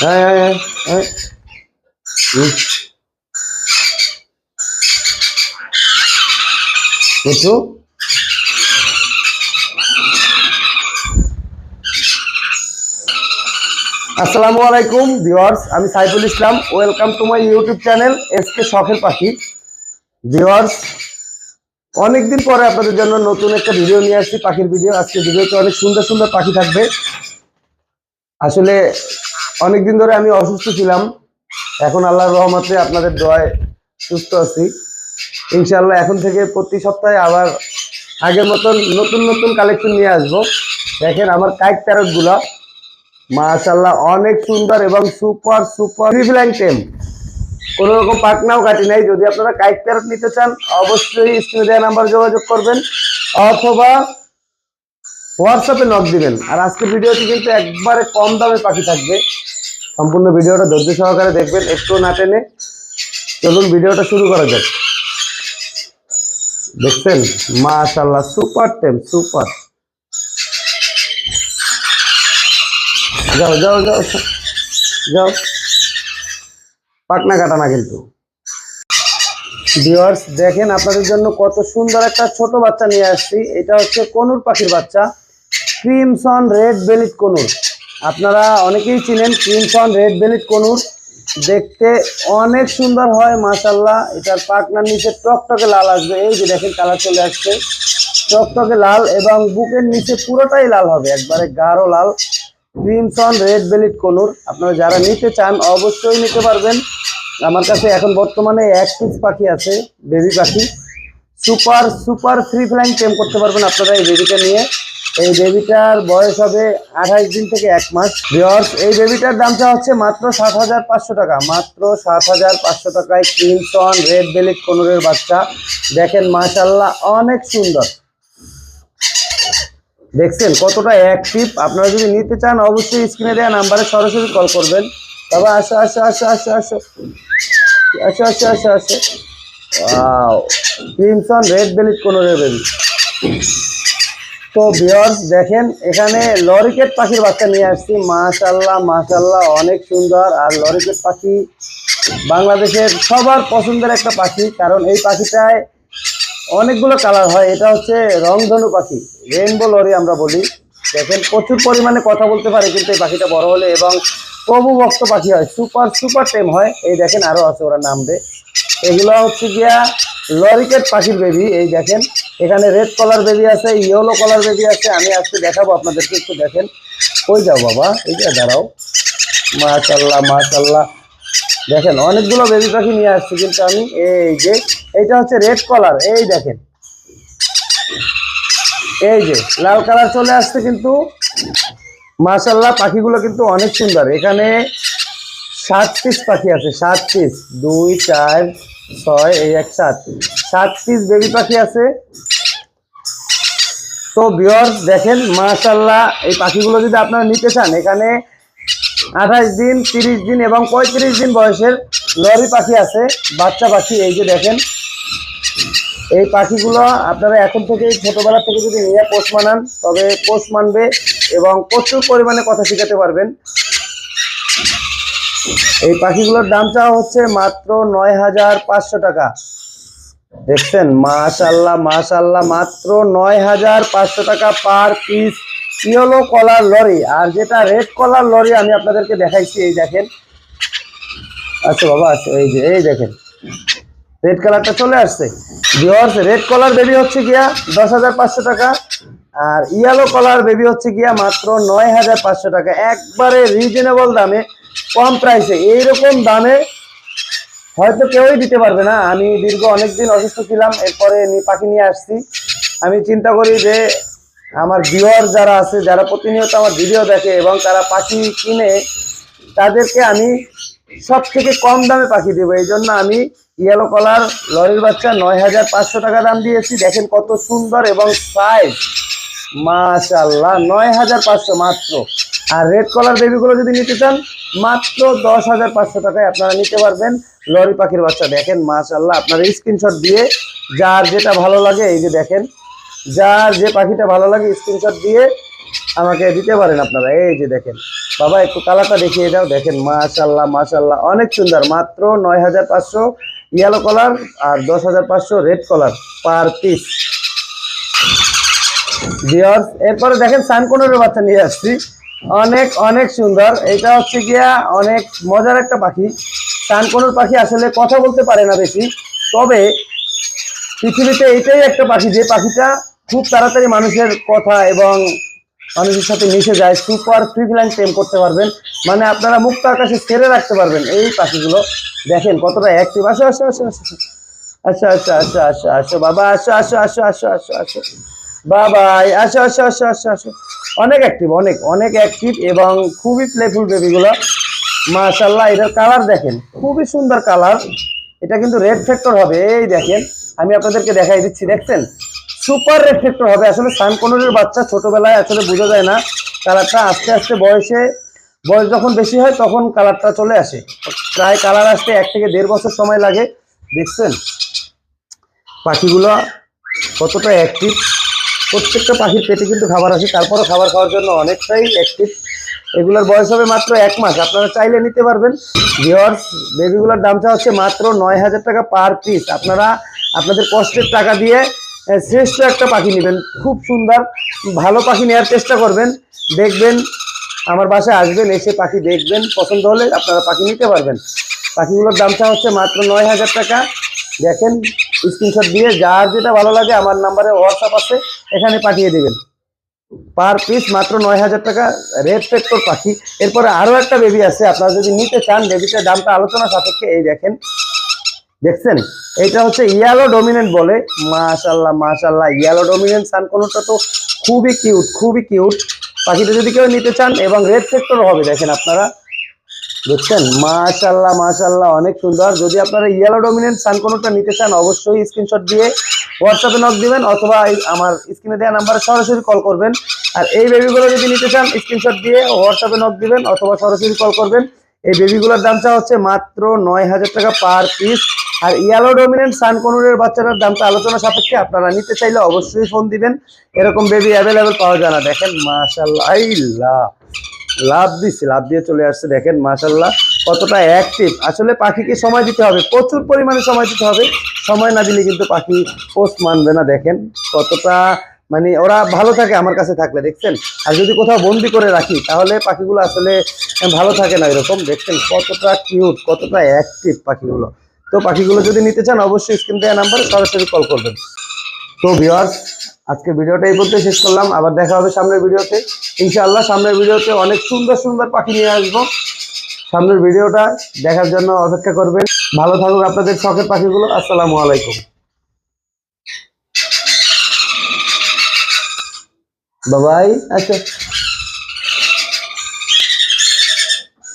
হ্যাঁ হ্যাঁ। মিঠু আসসালামু আলাইকুম, ভিউয়ার্স, আমি Saiful Islam. Welcome to my YouTube channel SK শখের পাখি। ভিউয়ার্স অনেকদিন পরে আপনাদের জন্য নতুন একটা ভিডিও নিয়ে আসছি, পাখির ভিডিও আজকে ভিডিওতে অনেক সুন্দর সুন্দর পাখি থাকবে। আসলে অনেকদিন ধরে আমি অসুস্থ ছিলাম। এখন আল্লাহর রহমতে আপনাদের দোয়ায় সুস্থ আছি। ইনশাআল্লাহ এখন থেকে প্রতি সপ্তাহে আবার আগের মতন নতুন নতুন কালেকশন নিয়ে আসব। দেখেন আমার কাইট প্যারটগুলা মাশাল্লাহ অনেক সুন্দর এবং সুপার সুপার ট্রিপল টেম। কোন রকম পাকনাও কাটি নাই। যদি আপনারা কাইট প্যারট নিতে চান, অবশ্যই স্ক্রিনে দেওয়া নাম্বার যোগাযোগ করবেন অথবা হোয়াটসঅ্যাপে নক দিবেন। আর আজকের ভিডিওটি কিন্তু একবারে কম দামে পাখি থাকবে। সম্পূর্ণ ভিডিওটা ধৈর্য সহকারে দেখবেন, একটু না টেনে। চলুন ভিডিওটা শুরু করা যাক। দেখছেন? মাশাল্লাহ সুপার টেম, সুপার। যাও যাও যাও। যাও। পাকনা কাটা না কিন্তু। ভিউয়ার্স দেখেন আপনাদের জন্য কত সুন্দর একটা ছোট বাচ্চা নিয়ে আসছি। এটা হচ্ছে কনুর পাখির বাচ্চা ক্রিমসন রেড বেলিট কনুর আপনারা অনেকেই চিনেন ক্রিমসন রেড বেলিট কনুর দেখতে অনেক সুন্দর হয় মাশাল্লাহ এটার পাকনার নিচে টকটকে লাল আসবে। এই যে দেখেন কালার চলে আসছে। টকটকে লাল এবং বুকের নিচে পুরোটাই লাল হবে, একবারে গাঢ় লাল। ক্রিমসন রেড বেলিট কনুর আপনারা যারা নিতে চান অবশ্যই নিতে পারবেন। আমার কাছে এখন বর্তমানে এক পিস পাখি আছে বেবি পাখি। Super super free flying tame করতে পারবেন আপনারা এই বেবিটা নিয়ে। এই বেবিটার বয়স হবে আঠাইশ দিন থেকে এক মাস। ভিওর্স এই বেবিটার দামটা হচ্ছে মাত্র সাত হাজার পাঁচশো টাকা। মাত্র সাত হাজার পাঁচশো টাকায় ক্রিমসন রেড বেলিট কনুরের বাচ্চা। দেখেন মাশাল্লাহ অনেক সুন্দর। দেখছেন কতটা অ্যাক্টিভ আপনারা যদি নিতে চান, অবশ্যই স্ক্রিনে দেওয়া নাম্বারে সরাসরি কল করবেন। তবে আসো আসো আসো আসো আসো। আসো আসো আসো আসো। ক্রিমসন রেড বেলিট কোনোরের বেবি তো বিয়ার্স দেখেন, এখানে লরিকেট পাখির বাচ্চা নিয়ে আসছি। মাশাল্লাহ মাশাল্লাহ অনেক সুন্দর। আর লরিকেট পাখি বাংলাদেশের সবার পছন্দের একটা পাখি, কারণ এই পাখিটায় অনেকগুলো কালার হয়। এটা হচ্ছে রংধনু পাখি রেইনবো লরি আমরা বলি। দেখেন, প্রচুর পরিমাণে কথা বলতে পারে, কিন্তু এই পাখিটা বড় হলে এবং প্রভু ভক্ত পাখি হয়। সুপার সুপার টেম হয়। এই দেখেন আরও আছে, ওরা নাম দে এগুলো হচ্ছে গিয়া লরিকেট পাখির বেবি এই দেখেন। এখানে রেড কলার বেবি আছে ইয়েলো কালার বেবি আছে। আমি আজকে দেখাবো আপনাদেরকে, একটু দেখেন। কই যাও বাবা? এই যে দাঁড়াও। মাশাল্লাহ মাশাল্লাহ দেখেন, অনেকগুলো বেবি পাখি নিয়ে আসছি, কিন্তু আমি এই যে, এইটা হচ্ছে রেড কলার এই দেখেন। এই যে, লাল কালার চলে আসছে কিন্তু মাশাল্লাহ পাখিগুলো কিন্তু অনেক সুন্দর। এখানে সাত পিস পাখি আছে, সাত পিস দুই, চার, ছয়, এই এক সাত সাত পিস বেবি পাখি আছে। তো বিয়র্স দেখেন মাশাল্লাহ এই পাখিগুলো যদি আপনারা নিতে চান, এখানে আঠাশ দিন, তিরিশ দিন এবং পঁয়ত্রিশ দিন বয়সের লরি পাখি আছে, বাচ্চা পাখি, এই যে দেখেন। এই পাখিগুলো আপনারা এখন থেকে ছোটবেলা থেকে যদি নিয়ে পোষ মানান, তবে পোষ মানবে এবং প্রচুর পরিমাণে কথা শেখাতে পারবেন। এই পাখিগুলোর দাম চাওয়া হচ্ছে মাত্র নয় হাজার পাঁচশো টাকা। দেখছেন? মাশাল্লাহ মাশাল্লাহ মাত্র নয় হাজার পাঁচশো টাকা per piece yellow colour lory. আর যেটা রেড কলার লরি আমি আপনাদেরকে দেখাইছি, এই দেখেন। আচ্ছা বাবা আচ্ছা এই যে, এই দেখেন। রেড কালারটা চলে আসছে। রেড কলার বেবি হচ্ছে গিয়া দশ হাজার পাঁচশো টাকা। আর ইয়েলো কলার বেবি হচ্ছে গিয়া মাত্র নয় হাজার পাঁচশো টাকা। একবারে রিজনেবল দামে, কম প্রাইসে এইরকম দামে হয়তো কেউই দিতে পারবে না। আমি দীর্ঘ অনেকদিন অসুস্থ ছিলাম, এরপরে পাখি নিয়ে আসছি। আমি চিন্তা করি যে আমার ভিউয়ার যারা আছে, যারা প্রতিনিয়ত আমার ভিডিও দেখে এবং তারা পাখি কিনে, তাদেরকে আমি সব থেকে কম দামে পাখি দেবো। এই জন্য আমি ইয়েলো কলার লরির বাচ্চা নয় হাজার পাঁচশো টাকা দাম দিয়েছি। দেখেন কত সুন্দর এবং সাইজ মাশাল্লাহ নয় হাজার পাঁচশো মাত্র। আর রেড কলার বেবিগুলো যদি নিতে চান, মাত্র দশ হাজার পাঁচশো টাকায় আপনারা নিতে পারবেন লরি পাখির বাচ্চা। দেখেন মাশাল্লাহ আপনারা স্ক্রিনশট দিয়ে যার যেটা ভালো লাগে, এই যে দেখেন, যার যে পাখিটা ভালো লাগে স্ক্রিনশট দিয়ে আমাকে দিতে পারেন আপনারা। এই যে দেখেন, বাবা, একটু কালারটা দেখিয়ে দাও। দেখেন মাশাল্লাহ মাশাল্লাহ অনেক সুন্দর। মাত্র নয় হাজার পাঁচশো ইয়েলো কালার আর দশ হাজার পাঁচশো red colour per piece viewers এরপরে দেখেন সানকোনের বাচ্চা নিয়ে আসছি অনেক অনেক সুন্দর এটা হচ্ছে গিয়া অনেক মজার একটা পাখি সানকোনোর পাখি আসলে কথা বলতে পারে না বেশি তবে পৃথিবীতে এটাই একটা পাখি যে পাখিটা খুব তাড়াতাড়ি মানুষের কথা এবং মানুষের সাথে মিশে যায় সুপার ফ্রি ফ্লাইং টেম করতে পারবেন মানে আপনারা মুক্ত আকাশে ছেড়ে রাখতে পারবেন এই পাখিগুলো দেখেন কতটা অ্যাক্টিভ আসো আসো আসো আসো আচ্ছা আচ্ছা আচ্ছা আচ্ছা আসো বাবা আসো আসো আসো আসো আসো আসো বাবাই, আসো আসো আসো আসো আসো। অনেক অ্যাক্টিভ অনেক অনেক অ্যাক্টিভ এবং খুবই প্লেফুল বেবিগুলো মাশাল্লাহ এটার কালার দেখেন, খুবই সুন্দর কালার এটা কিন্তু রেড ফ্যাক্টর হবে, এই দেখেন, আমি আপনাদেরকে দেখাই দিচ্ছি, দেখছেন? সুপার রেড ফ্যাক্টর হবে, আসলে সানকোনের বাচ্চা ছোটবেলায় আসলে বোঝা যায় না। কালারটা আস্তে আস্তে বয়সে, বয়স যখন বেশি হয়, তখন কালারটা চলে আসে। প্রায় কালার আসতে এক থেকে দেড় বছর সময় লাগে, দেখছেন? পাখিগুলো কতটা অ্যাক্টিভ প্রত্যেকটা পাখির পেটে কিন্তু খাবার আসে, তারপরও খাবার খাওয়ার জন্য অনেকটাই অ্যাক্টিভ এগুলোর বয়স হবে মাত্র এক মাস। আপনারা চাইলে নিতে পারবেন। ভিওর্স বেবিগুলোর দামটা হচ্ছে মাত্র নয় হাজার টাকা পার পিস আপনারা আপনাদের কষ্টের টাকা দিয়ে শ্রেষ্ঠ একটা পাখি নেবেন। খুব সুন্দর। ভালো পাখি নেওয়ার চেষ্টা করবেন। দেখবেন, আমার বাসায় আসবেন, এসে পাখি দেখবেন। পছন্দ হলে আপনারা পাখি নিতে পারবেন। পাখিগুলোর দামটা হচ্ছে মাত্র নয় হাজার টাকা। দেখেন স্ক্রিনশট দিয়ে যার যেটা ভালো লাগে আমার নাম্বারে হোয়াটসঅ্যাপ আছে, এখানে পাঠিয়ে দেবেন। পার পিস মাত্র নয় হাজার টাকা রেড ফেক্টর পাখি। এরপরে আরও একটা বেবি আছে, আপনারা যদি নিতে চান বেবিটার দামটা আলোচনা সাপেক্ষে এই দেখেন। দেখছেন? এটা হচ্ছে ইয়ালো ডমিনেন্ট বলে। মাশাল্লাহ মাশাল্লাহ ইয়ালো ডমিনেন্ট সানকোনোটা তো খুবই কিউট খুবই কিউট পাখিটা যদি কেউ নিতে চান এবং রেড ফেক্টর হবে, দেখেন আপনারা। দেখছেন? মাশাল্লাহ মাশাল্লাহ অনেক সুন্দর। যদি আপনারা ইয়েলো ডমিনেন্ট সানকোনোটা নিতে চান, অবশ্যই স্ক্রিনশট দিয়ে হোয়াটসঅ্যাপে নক দিবেন অথবা আমার স্ক্রিনে দেওয়া নাম্বারে সরাসরি কল করবেন। আর এই বেবিগুলো যদি নিতে চান স্ক্রিনশট দিয়ে হোয়াটসঅ্যাপে নক দিবেন অথবা সরাসরি কল করবেন। এই বেবিগুলোর দামটা হচ্ছে মাত্র নয় হাজার টাকা পার পিস আর ইয়েলো ডমিনেন্ট সানকোনোরের বাচ্চাটার দামটা আলোচনা সাপেক্ষে আপনারা নিতে চাইলে অবশ্যই ফোন দিবেন। এরকম বেবি অ্যাভেলেবেল পাওয়া যায় না। দেখেন মাশাল্লাহ লাভ দিচ্ছে লাভ দিয়ে চলে আসছে, দেখেন মাশাল্লাহ কতটা অ্যাক্টিভ আসলে পাখিকে সময় দিতে হবে, প্রচুর পরিমাণে সময় দিতে হবে। সময় না দিলে কিন্তু পাখি পোস্ট মানবে না, দেখেন কতটা মানে ওরা ভালো থাকে আমার কাছে থাকলে, দেখছেন? আর যদি কোথাও বন্দি করে রাখি, তাহলে পাখিগুলো আসলে ভালো থাকে না এরকম, দেখছেন? কতটা কিউট কতটা অ্যাক্টিভ পাখিগুলো। তো পাখিগুলো যদি নিতে চান, অবশ্যই স্ক্রিন দেওয়া নাম্বারে সরাসরি কল করবেন। তো ভিওয়ার্স আজকে ভিডিওটা এই পর্যন্ত শেষ করলাম। আবার দেখা হবে সামনের ভিডিওতে। ইনশাআল্লাহ সামনের ভিডিওতে অনেক সুন্দর সুন্দর পাখি নিয়ে আসব। সামনের ভিডিওটা দেখার জন্য অপেক্ষা করবেন। ভালো থাকুক আপনাদের শখের পাখিগুলো। আসসালামু আলাইকুম। বাবাই আচ্ছা।